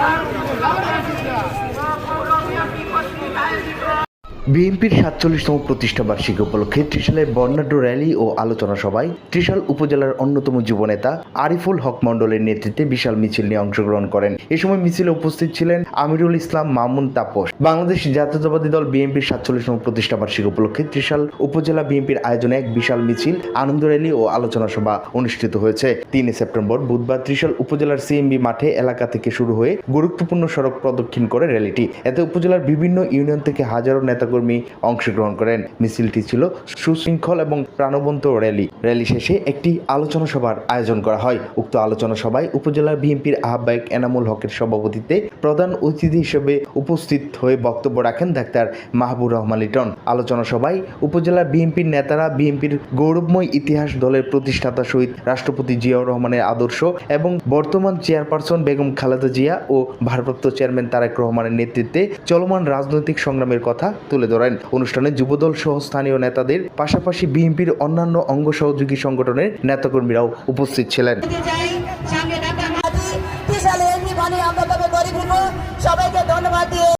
Thank you. বিএনপির সাতচল্লিশতম প্রতিষ্ঠা বার্ষিকী উপলক্ষে ত্রিশালের বর্ণাঢ্য র্যালি ও আলোচনা সভায় ত্রিশাল উপজেলার অন্যতম যুবনেতা আরিফুল হক মণ্ডলের নেতৃত্বে বিশাল মিছিল নিয়ে অংশগ্রহণ করেন। এ সময় মিছিলে উপস্থিত ছিলেন আমিরুল ইসলাম, মামুন তাপস। বাংলাদেশ জাতীয়তাবাদী দল বিএনপির সাতচল্লিশতম প্রতিষ্ঠা বার্ষিকী উপলক্ষে ত্রিশাল উপজেলা বিএনপির আয়োজনে এক বিশাল মিছিল, আনন্দ র্যালি ও আলোচনা সভা অনুষ্ঠিত হয়েছে। তিন সেপ্টেম্বর বুধবার ত্রিশাল উপজেলার সিএমবি মাঠে এলাকা থেকে শুরু হয়ে গুরুত্বপূর্ণ সড়ক প্রদক্ষিণ করে র্যালিটি। এতে উপজেলার বিভিন্ন ইউনিয়ন থেকে হাজারো নেতাকর্মী অংশগ্রহণ করেন। মিছিলটি ছিল সুশৃঙ্খল এবং প্রাণবন্ত র্যালি। র্যালি শেষে একটি আলোচনা সভার আয়োজন করা হয়। উক্ত আলোচনা সভায় উপজেলার বিএনপির আহ্বায়ক এনামুল হকের সভাপতিত্বে প্রধান অতিথি হিসেবে উপস্থিত হয়ে বক্তব্য রাখেন ডাক্তার মাহবুর রহমান লিটন। আলোচনা সভায় উপজেলা বিএনপির নেতারা, বিএনপির গৌরবময় ইতিহাস দলের প্রতিষ্ঠাতা শহীদ রাষ্ট্রপতি জিয়াউর রহমানের আদর্শ এবং বর্তমান চেয়ারপারসন বেগম খালেদা জিয়া ও ভারপ্রাপ্ত চেয়ারম্যান তারেক রহমানের নেতৃত্বে চলমান রাজনৈতিক সংগ্রামের কথা তুলে ধরেন, অনুষ্ঠানে যুবদল সহ স্থানীয় নেতাদের, পাশাপাশি বিএনপির অন্যান্য অঙ্গ সহযোগী সংগঠনের নেতাকর্মীরাও উপস্থিত ছিলেন। সবাইকে ধন্যবাদ দিয়ে